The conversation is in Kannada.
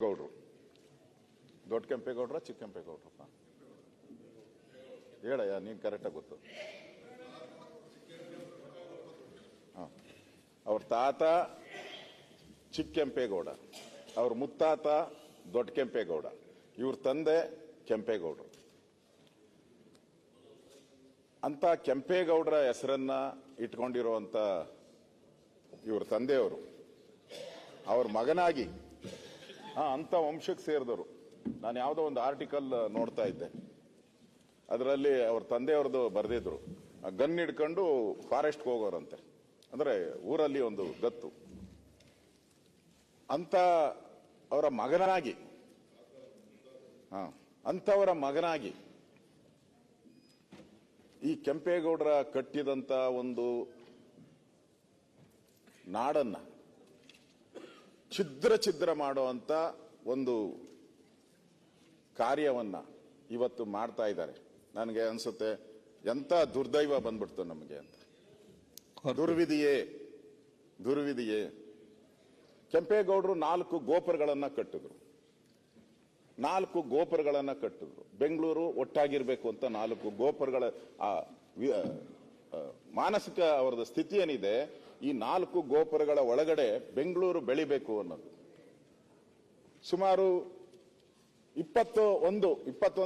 ಗೌಡ್ರು. ದೊಡ್ಡ ಕೆಂಪೇಗೌಡ್ರ ಚಿಕ್ಕ ಕೆಂಪೇಗೌಡ್ರಪ್ಪ ಹೇಳಯ್ಯ ನೀನು ಕರೆಕ್ಟಾಗಿ ಗೊತ್ತು. ಹಾಂ. ಅವ್ರ ತಾತ ಚಿಕ್ಕ ಕೆಂಪೇಗೌಡ ಅವ್ರ ಮುತ್ತಾತ ದೊಡ್ಡ ಕೆಂಪೇಗೌಡ ಇವ್ರ ತಂದೆ ಕೆಂಪೇಗೌಡರು ಅಂತ ಕೆಂಪೇಗೌಡರ ಹೆಸರನ್ನ ಇಟ್ಕೊಂಡಿರುವಂತ ಇವ್ರ ತಂದೆಯವರು. ಅವ್ರ ಮಗನಾಗಿ ಹಾ ಅಂತ ವಂಶಕ್ಕೆ ಸೇರಿದವರು. ನಾನು ಯಾವುದೋ ಒಂದು ಆರ್ಟಿಕಲ್ ನೋಡ್ತಾ ಇದ್ದೆ. ಅದರಲ್ಲಿ ಅವ್ರ ತಂದೆಯವ್ರದ್ದು ಬರೆದಿದ್ರು. ಗನ್ ಹಿಡ್ಕೊಂಡು ಫಾರೆಸ್ಟ್ಗೆ ಹೋಗೋರಂತೆ. ಅಂದ್ರೆ ಊರಲ್ಲಿ ಒಂದು ಗತ್ತು. ಅಂತ ಅವರ ಮಗನಾಗಿ. ಹಾ ಅಂಥವರ ಮಗನಾಗಿ. ಈ ಕೆಂಪೇಗೌಡರ ಕಟ್ಟಿದಂತ ಒಂದು ನಾಡನ್ನ ಛಿದ್ರ ಛಿದ್ರ ಮಾಡುವಂಥ ಒಂದು ಕಾರ್ಯವನ್ನ ಇವತ್ತು ಮಾಡ್ತಾ ಇದ್ದಾರೆ. ನನಗೆ ಅನ್ಸುತ್ತೆ ಎಂತ ದುರ್ದೈವ ಬಂದ್ಬಿಡ್ತು ನಮಗೆ ಅಂತ. ದುರ್ವಿಧಿಯೇ ದುರ್ವಿಧಿಯೇ. ಕೆಂಪೇಗೌಡರು ನಾಲ್ಕು ಗೋಪುರಗಳನ್ನು ಕಟ್ಟಿದ್ರು. ನಾಲ್ಕು ಗೋಪುರಗಳನ್ನು ಕಟ್ಟಿದ್ರು. ಬೆಂಗಳೂರು ಒಟ್ಟಾಗಿರ್ಬೇಕು ಅಂತ ನಾಲ್ಕು ಗೋಪುರಗಳ ಮಾನಸಿಕ ಅವರದ ಸ್ಥಿತಿ ಏನಿದೆ, ಈ ನಾಲ್ಕು ಗೋಪುರಗಳ ಒಳಗಡೆ ಬೆಂಗಳೂರು ಬೆಳಿಬೇಕು ಅನ್ನೋದು. ಸುಮಾರು ಇಪ್ಪತ್ತು ಒಂದು, ಇಪ್ಪತ್ತೊಂದು